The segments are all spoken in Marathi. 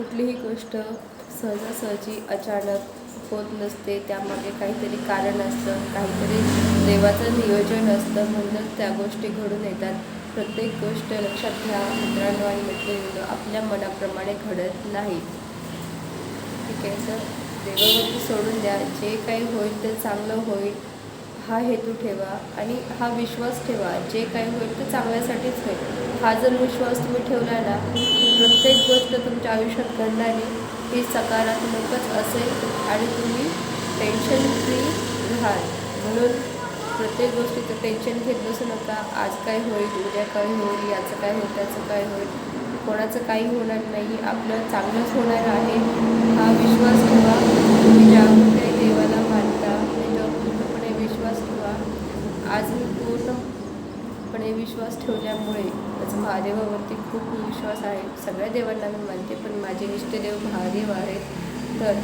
कुठलीही गोष्ट सहजासहजी अचानक होत नसते त्यामागे काहीतरी कारण असतं काहीतरी देवाचं नियोजन असतं म्हणूनच त्या गोष्टी घडून येतात. प्रत्येक गोष्ट लक्षात घ्या मित्रांनो आणि मैत्रिणींनो आपल्या मनाप्रमाणे घडत नाही. ठीक आहे तर देवावरती सोडून द्या. जे काही होईल ते चांगलं होईल. हा हेतू ठेवा आणि हा विश्वास ठेवा. जे काही होईल ते चांगल्यासाठीच होईल. हा जर विश्वास तुम्ही ठेवला ना प्रत्येक गोष्ट तुमच्या आयुष्यात घडणारी ही सकारात्मकच असेल आणि तुम्ही टेन्शन फ्री राहाल. म्हणून प्रत्येक गोष्टीचं टेन्शन घेत बसू नका. आज काय होईल उद्या काय होईल याचं काय होईल त्याचं काय होईल कोणाचं काही होणार नाही. आपलं चांगलंच होणार आहे. हा विश्वास ठेवा. तुम्ही जागृती काही देवाला मानता त्याच्यावर पूर्णपणे विश्वास ठेवा आज मी पूर्णपणे विश्वास ठेवल्यामुळे माझं महादेवावरती खूप विश्वास आहे. सगळ्या देवांना मी मानते पण माझे इष्टदेव महादेव आहेत. तर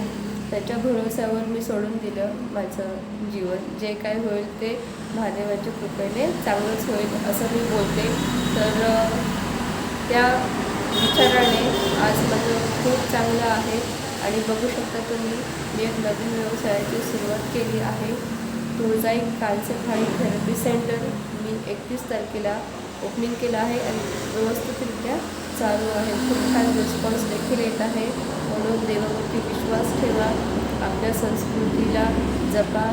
त्याच्या भरोश्यावर मी सोडून दिलं माझं जीवन. जे काय होईल ते महादेवाच्या कृपेने चांगलंच होईल असं मी बोलते. तर त्या विचाराने आज माझं खूप चांगलं आहे. आणि बघू शकता तुम्ही मी एक नवीन व्यवसायाची सुरुवात केली आहे. तुळजाई कॅन्सर थाळी थेरपी सेंटर मी एकतीस तारखेला ओपनिंग केलं आहे आणि व्यवस्थितरित्या चालू आहे. खूप छान रिस्पॉन्स देखील येत आहे. म्हणून देवावरती विश्वास ठेवा. आपल्या संस्कृतीला जपा.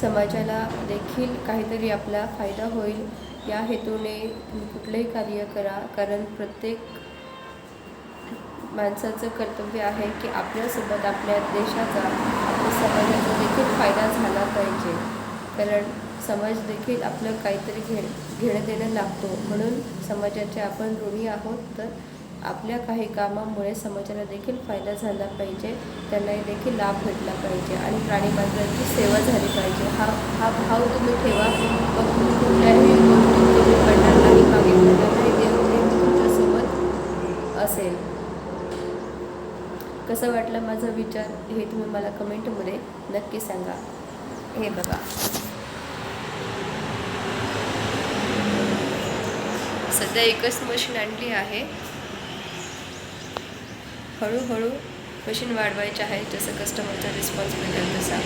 समाजाला देखील काहीतरी आपला फायदा होईल. या हेतूने तुम्ही कुठलंही कार्य करा. कारण प्रत्येक माणसाचं कर्तव्य आहे की आपल्यासोबत आपल्या देशाचा समाजाचा देखील फायदा झाला पाहिजे. कारण समाज देखील आपलं काहीतरी घे घेणं देणं लागतो. म्हणून समाजाचे आपण ऋणी आहोत तर आपल्या काही कामामुळे समाजाला देखील फायदा झाला पाहिजे. त्यांनाही देखील लाभ भेटला पाहिजे आणि प्राणीमात्रांची सेवा झाली पाहिजे. हा हा भाव तुम्ही ठेवा. मग तुम्ही कुठल्याही गोष्टीत तुम्ही पडणार नाही. मागे पडणार नाही. देव तुमच्यासोबत असेल. कसं वाटलं माझा विचार हे तुम्ही मला कमेंटमध्ये नक्की सांगा. हे बघा. सध्या एकच मशीन आणली आहे. हळूहळू मशीन वाढवायची आहे जसं कस्टमरचा रिस्पॉन्स मिळेल तसा.